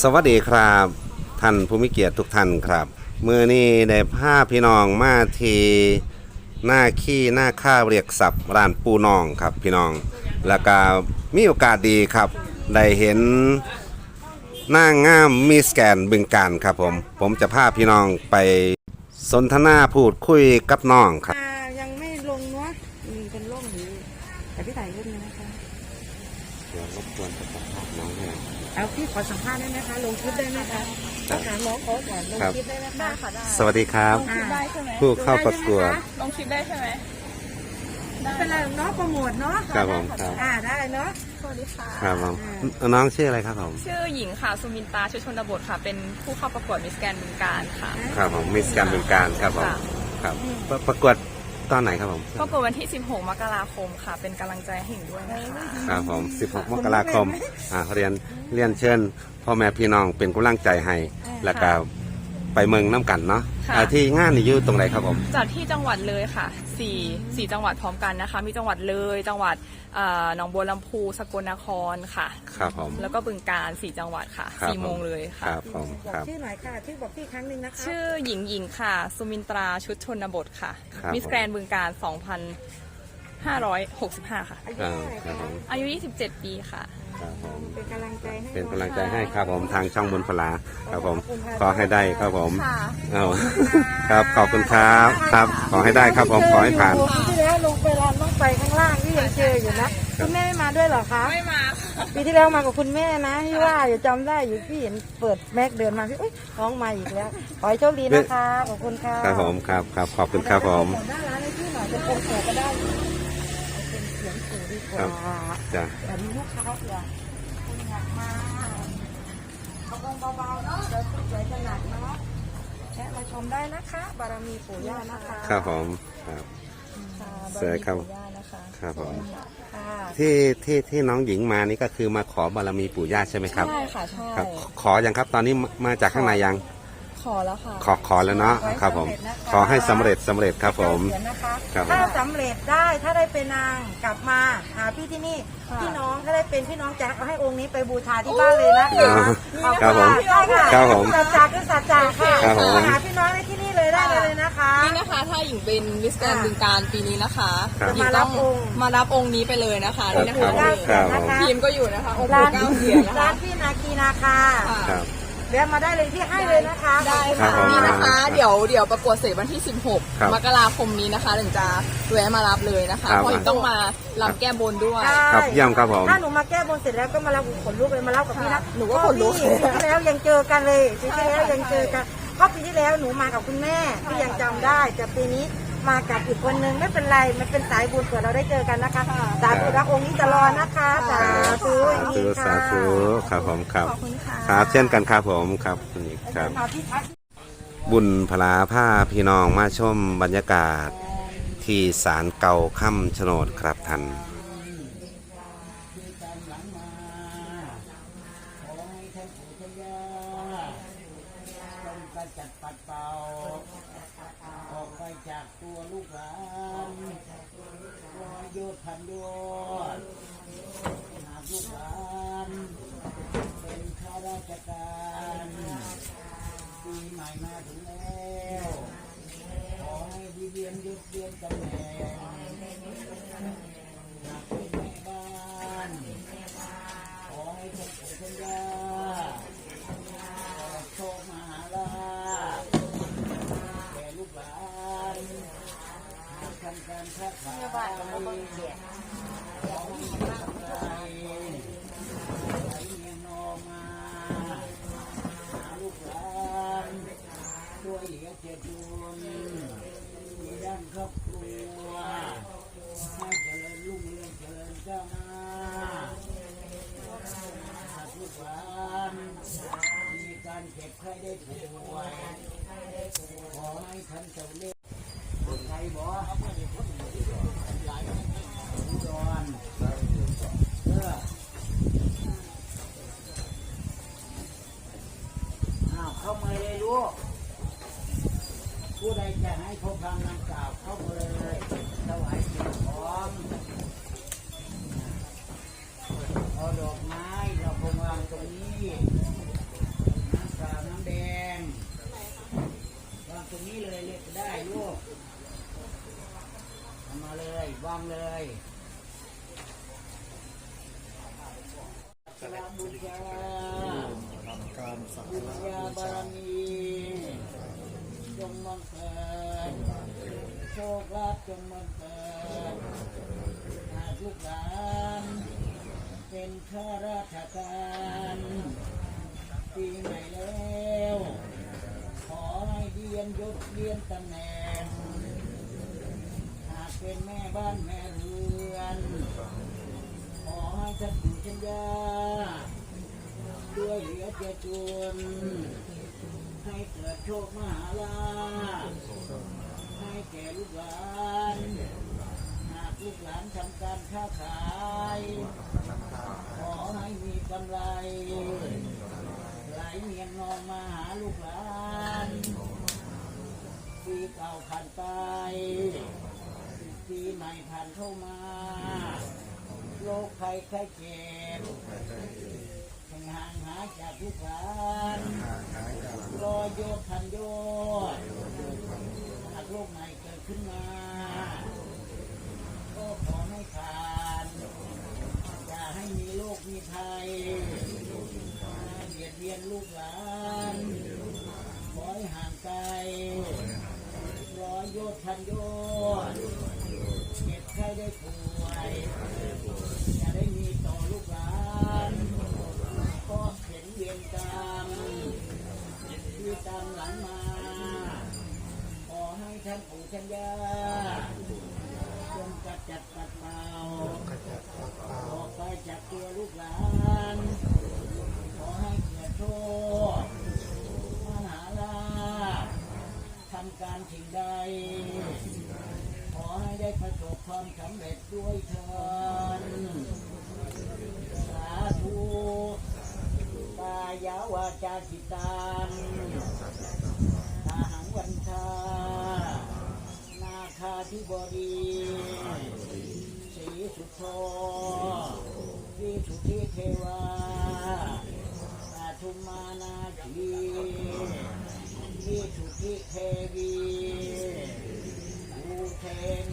สวัสดีครับ ท่านผู้มีเกียรติทุกท่านครับมือนี้ได้พาพี่น้องมาทีหน้าขี้หน้าข้าวเรียกสับร้านปูนองครับพี่น้อง แล้วก็มีโอกาสดีครับ ได้เห็นหน้างงามมีสแกนบึงการครับผม ผมจะพาพี่น้องไปสนทนาพูดคุยกับน้องครับ อ่ายังไม่ลงเนาะอืมเป็นร่มอยู่แต่พี่ถ่ายรูปนี้นะคะ เดี๋ยวรบกวนจะสัมภาษณ์น้องให้หน่อย เอาพี่ขอสัมภาษณ์ได้ไหมคะลงคลิปได้ไหมคะต้องถามน้องเขาก่อนลงครับคลิปได้ไหมคะได้ค่ะได้สวัสดีครับ ลงคลิปได้ใช่ไหมผู้เข้าประกวด ลงคลิปได้ใช่ไหมไม่เป็นไรหรอกเนาะโปรโมทเนาะครับผมครับ อ่าได้เนาะสวัสดีค่ะ ครับผมน้องชื่ออะไรครับผม ชื่อหญิงค่ะสุมินตาชุดชนบทค่ะ เป็นผู้เข้าประกวดมิสแกนบึงการค่ะ ครับผมมิสแกนบึงการครับผมค่ะครับ ประประกวด ตอนไหนครับผมประกวดวันที่ 16 มกราคมค่ะ เป็นกำลังใจให้หญิงด้วยนะคะ ครับผม 16 มกราคมอ่าเรียนเรียนเชิญพ่อแม่พี่น้องเป็นกำลังใจให้ แล้วก็ ไปเมืองน้ำกันเนาะค่ะ อ่าที่งานนี่อยู่ตรงไหนครับผมจัดที่จังหวัดเลยค่ะสี่สี่จังหวัดพร้อมกันนะคะ มีจังหวัดเลย จังหวัดเอ่อหนองบัวลำพู สกลนครค่ะ ครับผม แล้วก็บึงการสี่จังหวัดค่ะครับ สี่โมงผมเลยคค่ะ รับผมบอกครับ ชื่อหน่อยค่ะชื่อบอกพี่ครั้งหนึ่งนะคะ ชื่อหญิงหญิงค่ะ สุมินตราชุดชนบทค่ะ ครับมิสผม แกรนบึงการ 2,565 ค่ะ อายุอ่าเท่าไหร่ครับคะผมอายุ 27 ปีค่ะ ครับผมเป็นกำลังใจให้เป็นองกำลังใจให้ครับผมทางช่องบุญพลาครับผมขอให้ได้ครับผมค่ะเอาครับขอบคุณครับครับ ขอให้ได้ครับผมขอให้ผ่านปีที่แล้วลงไปร้านต้องไปข้างล่างที่ยังเจออยู่นะคุณแม่ไม่มาด้วยเหรอคะไม่มาปีที่แล้วมากับคุณแม่นะพี่ว่าอย่าจำได้อยู่พี่เห็นเปิดแม็กเดินมาพี่อุ้ยน้องมาอีกแล้วขอให้โชคดีนะคะขอบคุณค่ะครับผมครับครับขอบคุณครับผม หน้าร้านให้พี่หน่อยเป็นคนเสือก็ได้เป็นเสี ยงสูดีกว่าจ้ะแต่มีลูกค้าเผื่อคุณอยากมาเอาเบาๆเนาะเดี๋ยวสวยจะหนักเนาะแวะมาชมได้นะคะ บารมีปู่ย่านะคะครับผมครับค่ะสวัสดีครับามีปู่ย่านะคะครับผมค่ะที่ที่ที่น้องหญิงมานี่ก็คือมาขอบารมีปู่ย่าใช่ไหมครับใช่ค่ะใช่ครับขอยังครับตอนนี้มามาจากข้างในยัง ขอแล้วค่ะ ขอขอแล้วเนาะครับผม ขอให้สำเร็จสำเร็จครับผม เขียนนะคะครับผม ถ้าสำเร็จได้ถ้าได้เป็นนางกลับมาหาพี่ที่นี่ค่ะ พี่น้องถ้าได้เป็นพี่น้องจะเอาให้องค์นี้ไปบูชาที่บ้านเลยนะคะอ๋อขอบณครับผมใช่ค่ะครับผมสัจจะคือสัจจะค่ะครับผมมาหาพี่น้องในที่นี่เลยได้เลยนะคะ นี่นะคะถ้าหญิงเป็นมิสแกรนค่ะบึงการปีนี้นะคะครับ หญิงมารัต้บองค์มารับองค์นี้ไปเลยนะคะนี่นะครัคะบครับผมนะคะทีมก็อยู่นะคะองค์ร้าปู่นเก้าเสียนนะร้าคะ นพี่นาคีนาคาค่ะครับ เดี๋ยวมาได้เลยที่ให้เลยนะคะได้ครัค่ะบผมนี่นะคะ เดี๋ยวเดี๋ยวประกวดเสร็จวันที่ ครับ16 มกราคมนี้นะคะถึงจะแวะมารับเลยนะคะครับ เพราะหญิงต้องมาลำแก้บนด้วยได้ครับเยี่ยมครับผม ถ้าหนูมาแก้บนเสร็จแล้วก็มาเล่าขนลุกเลยมาเล่ากับพี่นะหนูก็ขนลุกเพราะพี่ปีที่แล้วยังเจอกันเลยปีที่แล้วยังเจอกันเพราะปีที่แล้วหนูมากับคุณแม่ที่ยังจำได้ แต่ปีนี้ มากับอีกคนนึงไม่เป็นไรมันเป็นสายบุญเผื่อเราได้เจอกันนะคะ สาธุรักองค์นี้จะรอนะคะสาธุสาธุสาธุครับผมครับขอบคุณค่ะครับเช่นกันครับผมครับคุณหญิงครับมาที่พักบุญพลาผ้าพี่น้องมาชมบรรยากาศที่ศาลเก่าค่ำโฉนดครับท่าน กระจัดปัดเป่า ออกไปจากตัวลูกหลานวายโยธ พันยอดหากลูกหลานเป็นข้าราชการปีใหม่มาถึงแล้วขอให้ดีเวียนยุดเวียนตำแหน่งหากเป็นแม่บ้านขอให้ท่านปู่ท่านย่า โชคมหาลาภแก่ลูกหลานหากทำการค้าขาย ขอใทำน้ำกล่าวเข้าเลยถวายสิ่งของเอาดอกไม้เราพวงวางตรงนี้น้ำกล่าน้ำแดงวางตรงนี้เลยเลยได้ลูกทำมาเลยวางเลยสลาบุญญาบุญญาบารมี จงบังเกิดโชคลาภจงบังเกิดหากลูกหลานเป็นข้าราชการปีใหม่แล้ว ขอให้เรียนยศเรียนตำแหน่ง หากเป็นแม่บ้านแม่เรือน ขอให้ท่านปู่ชัญญาด้วยเหลือเจจนให้เกิดโชคมหาลาภให้แก่ลูกหลานหากลูกหลานทำการค้าขายขอให้มีกำไรไหลเมียนนองมาหาลูกหลานปีเก่าผ่านไปปีใหม่ผ่านเข้ามา โรคภัยไข้เจ็บ ห่างหายจากลูกหลานรอโยธทันโยธหากโรคใหม่เกิดขึ้นมา ก็ขอให้ผ่านอย่าให้มีโรคมีภัยเบียดเบียนลูกหลานขอให้ห่างไกลร้อยโยธพันโยธเจ็บไข้ได้ป่วยอย่าได้ ท่านปู่ชัญญาจงกัดจัดปัดเป่าออกไปจากตัวลูกหลาน ขอให้เกิดโชคมหาลาภทำการสิ่งใด ขอให้ได้ประสบความสำเร็จด้วยเถิดสาธุกายาวาจาจิตตังทาหังวันทา นาธิบดีสีสุโธวิสุทธิเทวาอาทุมมานาทีวิสุทธิเทวีอูเทน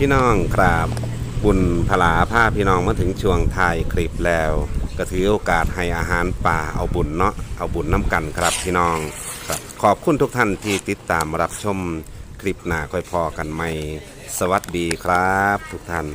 พี่น้องครับบุญพลาผ้าพี่น้องมาถึงช่วงถ่ายคลิปแล้ว ก็ถือโอกาสให้อาหารป่าเอาบุญเนาะเอาบุญน้ำกันครับพี่น้องครับขอบคุณทุกท่านที่ติดตามรับชมคลิปหน้าค่อยพอกันใหม่ สวัสดีครับ ทุกท่าน